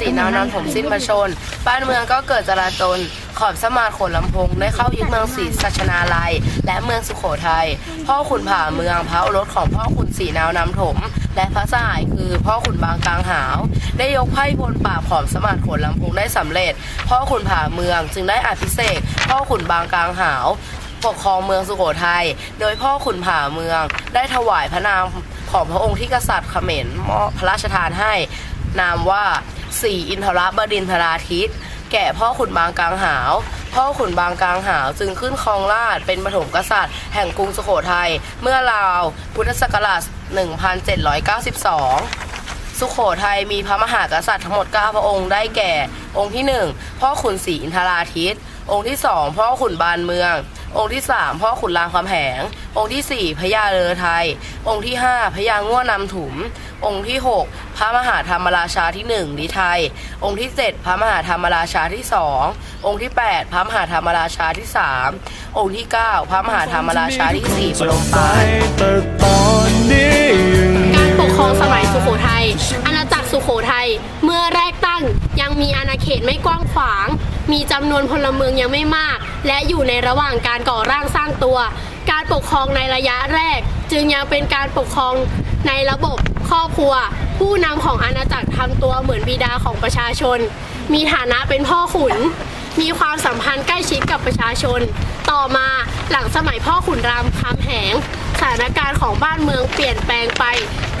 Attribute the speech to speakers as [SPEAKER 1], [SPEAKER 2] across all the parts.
[SPEAKER 1] สีนาวนำถมสิ้นประชน บ้านเมืองก็เกิดจราจนขอบสมาร์ทขนลำพงได้เข้ายึดเมืองศรีสัชนาลัย และเมืองสุโขทัยพ่อขุนผาเมืองพระรสของพ่อขุนศรีนาวนำถม และพระสหายคือพ่อขุนบางกลางหาว ได้ยกไพ่พลป่าขอมสมาร์ทขนลำพงได้สำเร็จ พ่อขุนผาเมืองจึงได้อภิเษกพ่อขุนบางกลางหาวปกครองเมืองสุโขทัย โดยพ่อขุนผาเมืองได้ถวายพระนามของพระองค์ที่กษัตริย์เขมรมอพระราชทานให้ นามว่า สีอินทรบดินทราทิตแก่พ่อขุนบางกลางหาว พ่อขุนบางกลางหาวจึงขึ้นครองราชเป็นปฐมกษัตริย์ แห่งกรุงสุโขทัยเมื่อราวพุทธศักราช 1792 สุโขทัยมีพระมหากษัตริย์ทั้งหมด 9 พระองค์ได้แก่ องค์ที่ 1 พ่อขุนศรีอินทราทิตองค์ที่ 2 พ่อขุนบานเมือง องค์ที่ 3 พ่อขุนรามคำแหง องค์ที่ 4พญาเรือไทย องค์ที่ 5พญาง่วนำถุม องค์ที่ 6 พระมหาธรรมราชาที่1ลิไทย องค์ที่ 7 พระมหาธรรมราชาที่ 2 องค์ที่ 8 พระมหาธรรมราชาที่ 3 องค์ที่ 9 พระมหาธรรมราชาที่4ปรมปราน
[SPEAKER 2] แต่ตอนนี้ยัง
[SPEAKER 3] การปกครองสมัยสุโขทัยอาณาจักรสุโขทัยเมื่อแรกตั้งยังมีอาณาเขตไม่กว้างขวาง มีจำนวนพลเมืองยังไม่มาก และอยู่ในระหว่างการก่อร่างสร้างตัว การปกครองในระยะแรก จึงยังเป็นการปกครองในระบบครอบครัว ผู้นำของอาณาจักรทำตัวเหมือนบิดาของประชาชน มีฐานะเป็นพ่อขุน มีความสัมพันธ์ใกล้ชิดกับประชาชน ต่อมาหลังสมัยพ่อขุนรามคำแหง สถานการณ์ของบ้านเมืองเปลี่ยนแปลงไป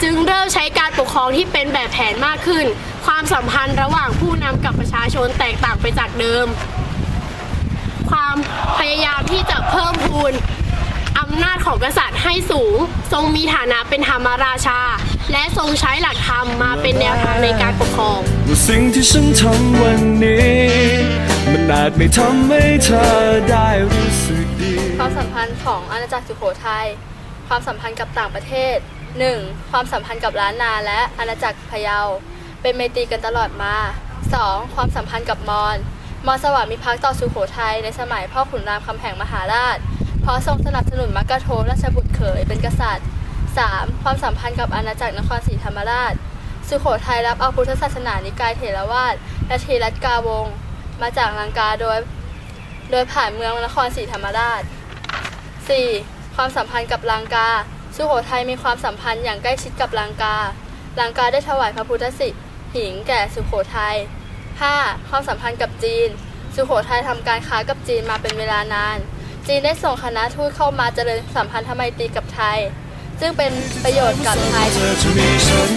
[SPEAKER 3] จึงเริ่มใช้การปกครองที่เป็นแบบแผนมากขึ้น ความสัมพันธ์ระหว่างผู้นำกับประชาชนแตกต่างไปจากเดิม ความพยายามที่จะเพิ่มพูนอำนาจของกษัตริย์ให้สูง ทรงมีฐานะเป็นธรรมราชา และทรงใช้หลักธรรมมาเป็นแนวทางในการปกครอง
[SPEAKER 2] ว่าสิ่งที่ฉันทำวันนี้ มันอาจไม่ทำให้เธอได้รู้สึกดี
[SPEAKER 4] ความสัมพันธ์ของอาณาจักรสุโขทัย ความสัมพันธ์กับต่างประเทศ 1. ความสัมพันธ์กับล้านนาและอาณาจักรพะเยา เป็นไมตรีกันตลอดมา 2. ความสัมพันธ์กับมอญมอญสวามิภักดิ์ต่อสุโขทัยในสมัยพ่อขุนรามคำแหงมหาราช เพราะทรงสนับสนุนมักกะโทราชบุตรเขยเป็นกษัตริย์ 3. ความสัมพันธ์กับอาณาจักรนครศรีธรรมราช สุโขทัยรับเอาพุทธศาสนานิกายเถรวาทและเทรัตกาวงศ์มาจากลังกาโดย โดยผ่านเมืองนครศรีธรรมราช 4. ความสัมพันธ์กับลังกา สุโขทัยมีความสัมพันธ์อย่างใกล้ชิดกับลังกา ลังกาได้ถวายพระพุทธสิหิงแก่สุโขทัย 5. ความสัมพันธ์กับจีน สุโขทัยทำการค้ากับจีนมาเป็นเวลานาน จีนได้ส่งคณะทูตเข้ามาเจริญสัมพันธไมตรีกับไทย ซึ่งเป็นประโยชน์กับไทย
[SPEAKER 2] เธอจะมีฉัน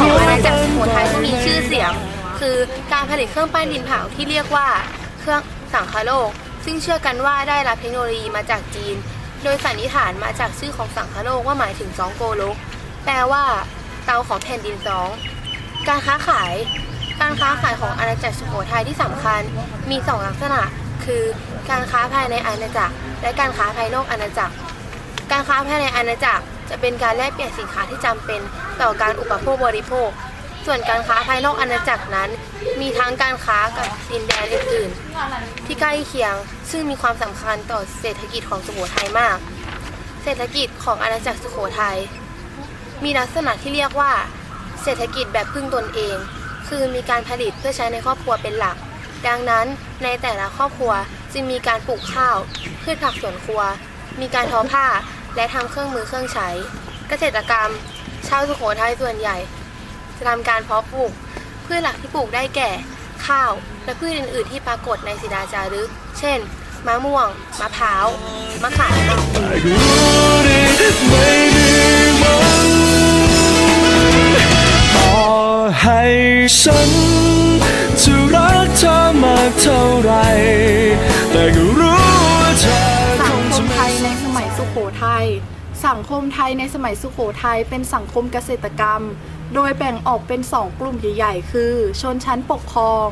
[SPEAKER 1] ของอาณาจักรสุโขทัยที่มีชื่อเสียง คือการผลิตเครื่องปั้นดินเผาที่เรียกว่าเครื่องสังคโลก ซึ่งเชื่อกันว่าได้รับเทคโนโลยีมาจากจีน โดยสันนิษฐานมาจากชื่อของสังคโลกว่าหมายถึงสองโกโลก แปลว่า เตาของแผ่นดินสอง การค้าขาย การค้าขายของอาณาจักรสุโขทัยที่สำคัญ มีสองลักษณะ คือการค้าภายในอาณาจักร และการค้าภายนอกอาณาจักร การค้าภายในอาณาจักรจะเป็นการแลกเปลี่ยนสินค้าที่จำเป็นต่อการอุปโภคบริโภค ส่วนการค้าภายนอกอาณาจักรนั้น มีทั้งการค้ากับดินแดนอื่นๆ ที่ใกล้เคียงซึ่งมีความสำคัญต่อเศรษฐกิจของสุโขทัยมาก เศรษฐกิจของอาณาจักรสุโขทัยมีลักษณะที่เรียกว่า เศรษฐกิจแบบพึ่งตนเอง คือมีการผลิตเพื่อใช้ในครอบครัวเป็นหลัก ดังนั้นในแต่ละครอบครัวจึงมีการปลูกข้าวพืชผักสวนครัว มีการทอผ้าและทำเครื่องมือเครื่องใช้ เกษตรกรรม ชาวสุโขทัยส่วนใหญ่ จะทำการเพาะปลูกพืชหลักที่ปลูกได้แก่ ข้าว และพืชอื่น ๆ ที่ปรากฏในศิลาจารึก เช่น มะม่วง มะพร้าว มะขาม
[SPEAKER 2] แต่ก็รู้ดีไม่มีมันต่อให้ฉันจะรักเธอมากเท่าไหรแต่ก็รู้ว่าเธอค
[SPEAKER 5] สัง
[SPEAKER 2] ง
[SPEAKER 5] ค
[SPEAKER 2] จะ
[SPEAKER 5] มไท
[SPEAKER 2] ไม่
[SPEAKER 5] ยในสมัยสุโขทัยสังคมไทยในสมัยสุโขทัยเป็นสังคมเกษตรกรรม โดยแบ่งออกเป็นสองกลุ่มใหญ่ๆ คือ ชนชั้นปกครอง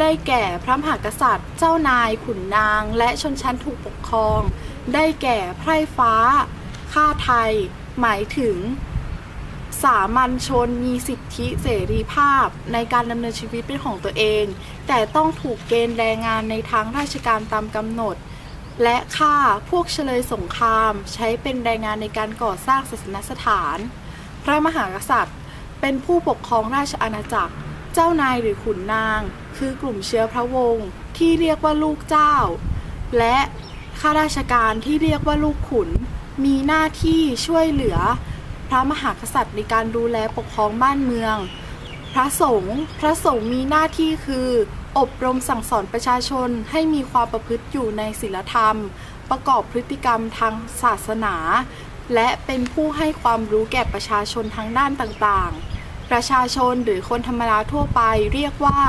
[SPEAKER 5] ได้แก่พระมหากษัตริย์ เจ้านาย ขุนนาง และชนชั้นถูกปกครอง ได้แก่ไพร่ฟ้า ข้าไทย หมายถึง สามัญชนมีสิทธิเสรีภาพในการดำเนินชีวิตเป็นของตัวเอง แต่ต้องถูกเกณฑ์แรงงานในทางราชการตามกำหนดและฆ่าพวกเฉลยสงคราม ใช้เป็นแรงงานในการก่อสร้างศาสนสถาน พระมหากษัตริย์ เป็นผู้ปกครองราชอาณาจักร เจ้านายหรือขุนนาง คือกลุ่มเชื้อพระวงศ์ที่เรียกว่าลูกเจ้า และข้าราชการที่เรียกว่าลูกขุน มีหน้าที่ช่วยเหลือ พระมหากษัตริย์ในการดูแลปกครองบ้านเมือง พระสงฆ์พระสงฆ์มีหน้าที่คือ อบรมสั่งสอนประชาชนให้มีความประพฤติอยู่ในศีลธรรม ประกอบพฤติกรรมทางศาสนา และเป็นผู้ให้ความรู้แก่ประชาชนทั้งด้านต่างๆ ประชาชนหรือคนธรรมดาทั่วไปเรียกว่า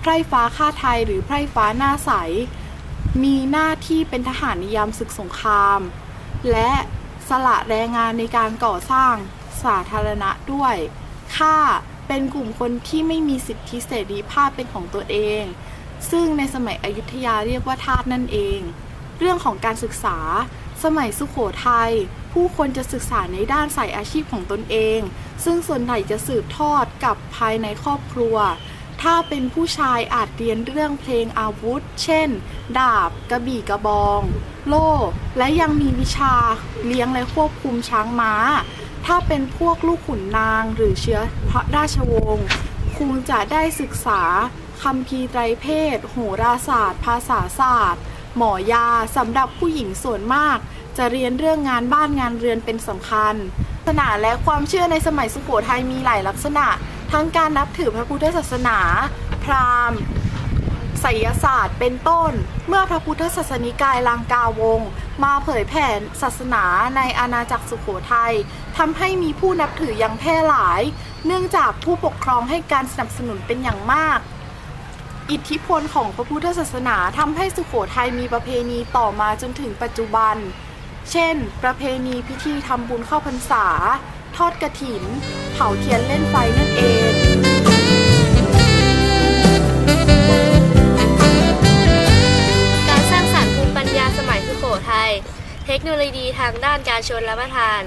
[SPEAKER 5] ไพร่ฟ้าข้าไทยหรือไพร่ฟ้าหน้าใส มีหน้าที่เป็นทหารในยามศึกสงคราม และสละแรงงานในการก่อสร้างสาธารณะด้วยข้าเป็นกลุ่มคนที่ไม่มีสิทธิเสรีภาพเป็นของตัวเอง ซึ่งในสมัยอยุธยาเรียกว่าทาสนั่นเอง เรื่องของการศึกษา สมัยสุขโขทยัย ผู้คนจะศึกษาในด้านสายอาชีพของตนเอง ซึ่งส่วนใหญ่จะสืบทอดกับภายในครอบครัว ถ้าเป็นผู้ชายอาจเรียนเรื่องเพลงอาวุธ เช่น ดาบ กระบี่กระบอง โล่ และยังมีวิชาเลี้ยงและควบคุมช้างม้า ถ้าเป็นพวกลูกขุนนางหรือเชื้อพระราชวงศ์คงจะได้ศึกษาคัมภีไตรเพศ โหราศาสตร์ ภาษาศาสตร์ หมอยาสำหรับผู้หญิงส่วนมาก จะเรียนเรื่องงานบ้านงานเรือนเป็นสำคัญศาสนาและความเชื่อในสมัยสุโขทัยมีหลายลักษณะ ทั้งการนับถือพระพุทธศาสนา พราหมณ์ไสยศาสตร์เป็นต้น เมื่อพระพุทธศาสนิกายลังกาวง มาเผยแผ่ศาสนาในอาณาจักรสุโขทัยทำให้มีผู้นับถืออย่างแพร่หลาย เนื่องจากผู้ปกครองให้การสนับสนุนเป็นอย่างมาก อิทธิพลของพระพุทธศาสนาทำให้สุโขทัยมีประเพณีต่อมาจนถึงปัจจุบัน เช่น ประเพณีพิธีทำบุญเข้าพรรษา ทอดกระถิน เผาเทียนเล่นไฟนั่นเอง
[SPEAKER 6] การสร้างสรรค์ภูมิปัญญาสมัยสุโขทัยเทคโนโลยีทางด้านการชนรับประทาน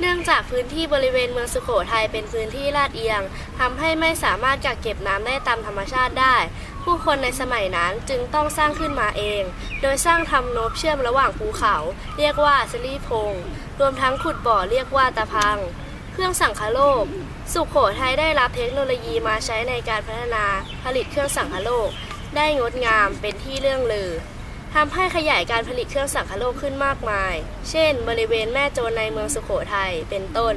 [SPEAKER 6] เนื่องจากพื้นที่บริเวณเมืองสุโขทัยเป็นพื้นที่ลาดเอียงทำให้ไม่สามารถกักเก็บน้ำได้ตามธรรมชาติได้ ผู้คนในสมัยนั้นจึงต้องสร้างขึ้นมาเอง โดยสร้างทำนบเชื่อมระหว่างภูเขา เรียกว่าสลีพง รวมทั้งขุดบ่อเรียกว่าตะพัง เครื่องสังคโลก สุโขทัยได้รับเทคโนโลยีมาใช้ในการพัฒนาผลิตเครื่องสังคโลก ได้งดงามเป็นที่เรื่องลือทำให้ขยายการผลิตเครื่องสังคโลกขึ้นมากมาย เช่น บริเวณแม่โจรในเมืองสุโขทัย เป็นต้น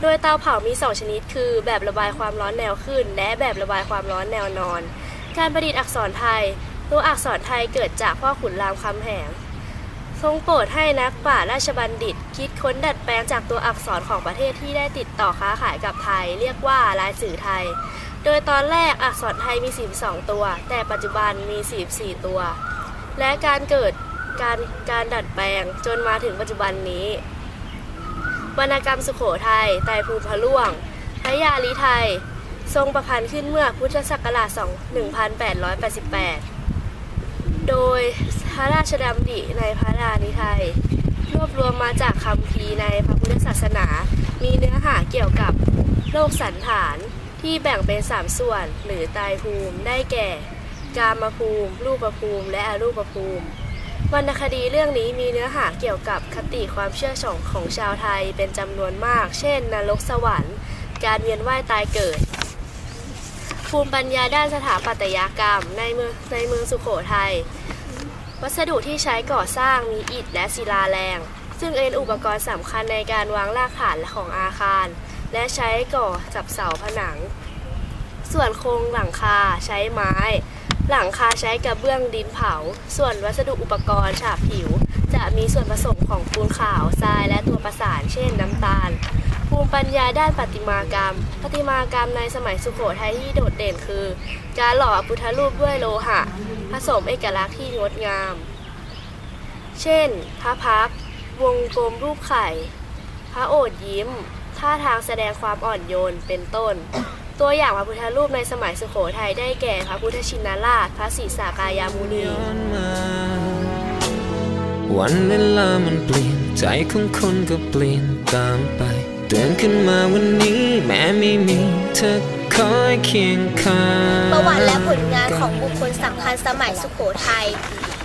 [SPEAKER 6] โดยเตาเผามี 2 ชนิด คือ แบบระบายความร้อนแนวขึ้น และแบบระบายความร้อนแนวนอน การประดิษฐ์อักษรไทย ตัวอักษรไทยเกิดจากพ่อขุนรามคำแหง ทรงโปรดให้นักปราราชบัณฑิต คิดค้นดัดแปลงจากตัวอักษรของประเทศที่ได้ติดต่อค้าขายกับไทย เรียกว่าลายสื่อไทย โดยตอนแรกอักษรไทยมี 42 ตัว แต่ปัจจุบันมี 44 ตัว และการเกิดการการดัดแปลงจนมาถึงปัจจุบันนี้ วรรณกรรมสุโขทัยไตรภูมิพะล่วงพระยาลีไทย ทรงประพันธ์ขึ้นเมื่อพุทธศักราช 1888 โดยพระราชดำริในพระรานิไทย รวบรวมมาจากคำพีในพระพุทธศาสนา มีเนื้อหาเกี่ยวกับโลกสันฐานที่แบ่งเป็นสามส่วนหรือไตรภูมิได้แก่ กามภูมิ รูปภูมิ และอรูปภูมิ วรรณคดีเรื่องนี้มีเนื้อหาเกี่ยวกับคติความเชื่อของของชาวไทยเป็นจำนวนมาก เช่น นรกสวรรค์ การเวียนว่ายตายเกิด ภูมิปัญญาด้านสถาปัตยกรรม ในเมืองในเมืองสุโขทัย วัสดุที่ใช้ก่อสร้างมีอิฐและศิลาแรง ซึ่งเป็นอุปกรณ์สำคัญในการวางรากฐานของอาคาร และใช้ก่อจับเสาผนัง ส่วนโครงหลังคาใช้ไม้ หลังคาใช้กระเบื้องดินเผา ส่วนวัสดุอุปกรณ์ฉาบผิว จะมีส่วนผสมของปูนขาวทรายและตัวประสานเช่นน้ำตาล ภูมิปัญญาด้านประติมากรรมประติมากรรมในสมัยสุโขทัยที่โดดเด่นคือ การหล่อพุทธรูปด้วยโลหะ ผสมเอกลักษณ์ที่งดงาม เช่น พระพัก วงกลมรูปไข่ พระโอษฐ์ยิ้ม ท่าทางแสดงความอ่อนโยน เป็นต้น ตัวอย่างพระพุทธรูปในสมัยสุโขทัยได้แก่พระพุทธชินราช พระศรีสากายามุนี
[SPEAKER 2] วันเวลามันเปลี่ยนใจของคนก็เปลี่ยนตามไป ตื่นขึ้นมาวันนี้ แม้ไม่มีเธอคอยเคียงข้าง
[SPEAKER 7] ประวัติและผลงานของบุคคลสำคัญสมัยสุโขทัย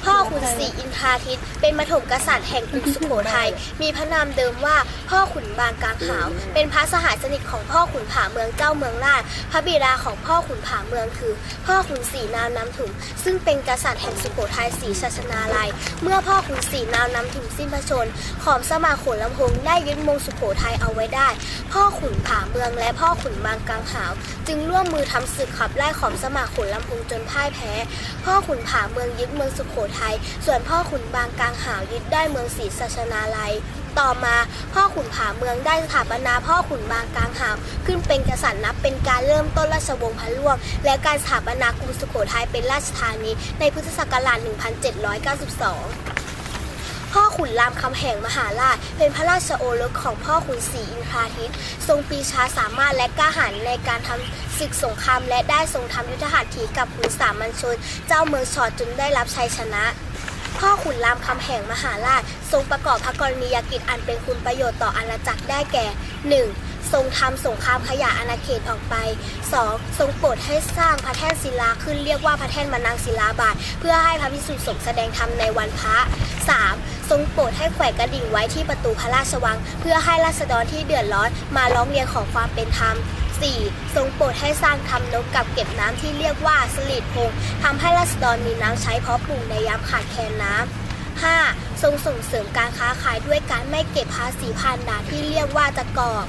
[SPEAKER 7] พ่อขุนศรีอินทราทิต เป็นมถมกษัตริย์แห่งกรุงสุโขทัย มีพระนามเดิมว่าพ่อขุนบางกลางหาว เป็นพระสหายสนิทของพ่อขุนผาเมืองเจ้าเมืองราช พระบิดาของพ่อขุนผาเมืองคือ พ่อขุนศรีนามน้ำถุง ซึ่งเป็นกษัตริย์แห่งสุโขทัยศรีชัชนาลัย เมื่อพ่อขุนศรีนามน้ำถุงสิ้นพระชนม์ขอมสมาขนลำพงได้ยึดเมืองสุโขทัยเอาไว้ได้ พ่อขุนผาเมืองและพ่อขุนบางกลางหาว จึงร่วมมือทำศึกขับไล่ขอมสมาขนลำพงจนพ่ายแพ้ พ่อขุนผาเมืองยึดเมืองสุโขทย ส่วนพ่อขุนบางกลางหาวยึดได้เมืองศรีสัชนาลัย ต่อมาพ่อขุนผาเมืองได้สถาปนาพ่อขุนบางกลางหาวขึ้นเป็นกษัตริย์นับเป็นการเริ่มต้นราชวงศ์พะล่วง และการสถาปนากรุงสุโขทัยเป็นราชธานีในพุทธศักราช 1792 พ่อขุนรามคำแหงมหาราช เป็นพระราชโอรสของพ่อขุนศรีอินทราทิตทรงปีชาสามารถและกล้าหาญในการทำศึกสงคราม และได้ทรงทำยุทธหัตถีกับขุนสามัญชน เจ้าเมืองชอดจนได้รับชัยชนะพ่อขุนรามคำแหงมหาราช ทรงประกอบพระกรณียกิจอันเป็นคุณประโยชน์ต่ออาณาจักรได้แก่ 1. ทรงทำสงครามขยายอาณาเขตออกไป 2. ทรงโปรดให้สร้างพระแท่นศิลาขึ้นเรียกว่าพระแท่นมนังศิลาบาท เพื่อให้พระภิกษุสงฆ์แสดงธรรมในวันพระ 3. ทรงโปรดให้แขวนกระดิ่งไว้ที่ประตูพระราชวัง เพื่อให้ราษฎรที่เดือดร้อนมาร้องเรียนขอความเป็นธรรม 4. ทรงโปรดให้สร้างทำนกกับเก็บน้ำที่เรียกว่าสลีดพงทำให้ราษฎรมีน้ำใช้เพาะปลูกในยามขาดแคลนน้ำ 5. ทรงส่งเสริมการค้าขายด้วยการไม่เก็บภาษีพันดาที่เรียกว่าตะกอบ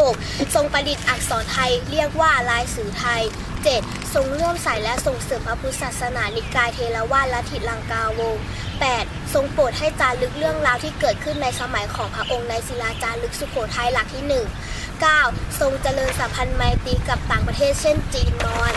[SPEAKER 7] 6. ทรงประดิษฐ์อักษรไทยเรียกว่าลายสื่อไทย 7. ทรงร่วมใส่และส่งเสริมพระพุทธศาสนานิกายเทรวาสลัทธิลังกาวง 8. ทรงโปรดให้จารึกเรื่องราวที่เกิดขึ้นในสมัยของพระองค์ในศิลาจารึกสุโขทัยหลักที่ 1 9. ทรงเจริญสัมพันธ์ไมตรีกับต่างประเทศเช่นจีนมอญ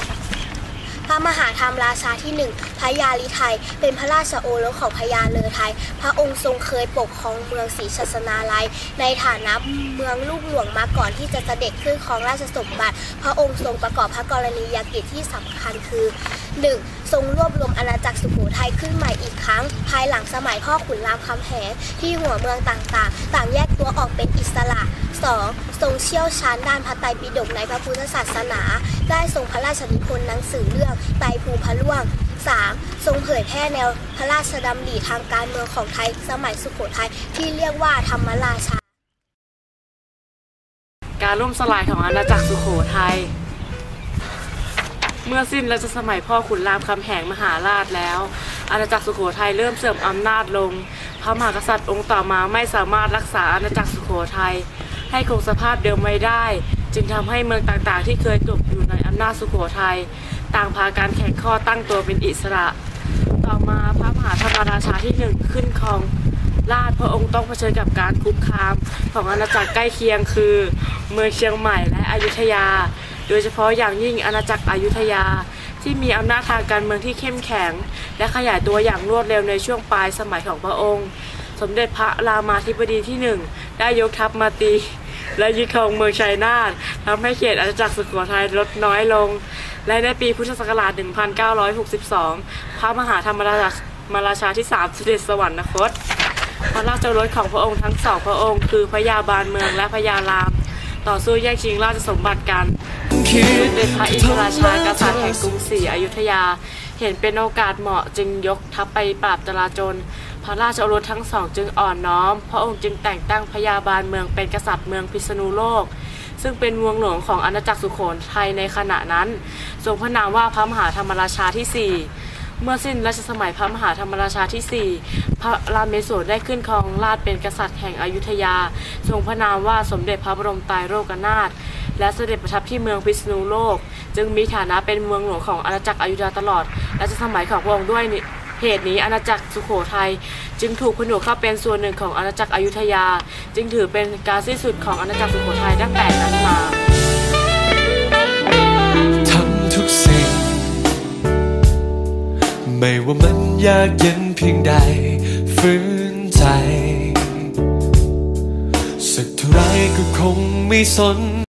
[SPEAKER 7] พระมหาธรรมราชาที่หนึ่งพระยาลิไทย เป็นพระราชโอรสของพระยาเลอไทย พระองค์ทรงเคยปกครองเมืองศรีชัสนาลัย ในฐานะเมืองลูกหลวงมาก่อนที่จะเสด็จขึ้นครองราชสมบัติ พระองค์ทรงประกอบพระกรณียกิจที่สำคัญคือ 1. ทรงรวบรวมอาณาจักรสุโขทัยขึ้นใหม่อีกครั้ง ภายหลังสมัยพ่อขุนรามคำแหงที่หัวเมืองต่างๆ ต่างแยกตัวออกเป็นอิสระ 2. เชี่ยวชาญด้านพระไตรปิฎกในพระพุทธศาสนา ได้ทรงพระราชนิพนธ์หนังสือเรื่องไตรภูพระล่วง 3. ทรงเผยแพร่แนวพระราชดำริทางการเมืองของไทยสมัยสุโขทัยที่เรียกว่าธรรมราชา
[SPEAKER 4] การล่มสลายของอาณาจักรสุโขทัยเมื่อสิ้นรัชสมัยพ่อขุนรามคำแหงมหาราชแล้ว อาณาจักรสุโขทัยเริ่มเสื่อมอำนาจลง พระมหากษัตริย์องค์ต่อมาไม่สามารถรักษาอาณาจักรสุโขทัย ให้คงสภาพเดิมไว้ได้ จึงทำให้เมืองต่างๆ ที่เคยตกอยู่ในอำนาจสุโขทัยต่างพาการแข่งข้อตั้งตัวเป็นอิสระ ต่อมาพระมหาธรรมราชาที่หนึ่งขึ้นครองราชพระองค์ต้องเผชิญกับการคุกคามของอาณาจักรใกล้เคียงคือ เมืองเชียงใหม่และอยุธยา โดยเฉพาะอย่างยิ่งอาณาจักรอยุธยา ที่มีอำนาจทางการเมืองที่เข้มแข็ง และขยายตัวอย่างรวดเร็วในช่วงปลายสมัยของพระองค์ สมเด็จพระรามาธิบดีที่หนึ่งได้ยกทัพมาตี และยึดครองเมืองชัยนาททำให้เขตอาณาจักรสุโขทัยลดน้อยลง และในปีพุทธศักราช 1962 พระมหาธรรมราชมาราชาที่สามเสด็จสวรรคต พระราชโอรสของพระองค์ทั้งสองพระองค์ คือพระยาบาลเมืองและพระยาราม ต่อสู้แย่งชิงราชสมบัติกันเป็นพระอินทราชากษัตริย์แห่งกรุงศรีอยุธยา เห็นเป็นโอกาสเหมาะจึงยกทัพไปปราบจลาจล พระราชโอรสทั้งสองจึงอ่อนน้อม พระองค์จึงแต่งตั้งพยาบาลเมืองเป็นกษัตริย์เมืองพิษณุโลก ซึ่งเป็นเมืองหลวงของอาณาจักรสุโขทัยในขณะนั้น ทรงพระนามว่าพระมหาธรรมราชาที่สี่เมื่อสิ้นรัชสมัยพระมหาธรรมราชาที่ 4 พระรามเมศวรได้ขึ้นครองราชเป็นกษัตริย์แห่งอยุธยา ทรงพระนามว่าสมเด็จพระบรมไตรโลกนาถและเสด็จประทับที่เมืองพิษณุโลก จึงมีฐานะเป็นเมืองหลวงของอาณาจักรอยุธยาตลอดรัชสมัยของพระองค์ด้วยนี่ เหตุนี้อาณาจักรสุโขทัยจึงถูกผนวกเข้าเป็นส่วนหนึ่งของอาณาจักรอยุธยา จึงถือเป็นการสิ้นสุดของอาณาจักรสุโขทัยตั้งแต่นั้นมา
[SPEAKER 2] ทำทุกสิ่ง ไม่ว่ามันยากเย็นเพียงใดฝืนใจ สักเท่าไรก็คงไม่สน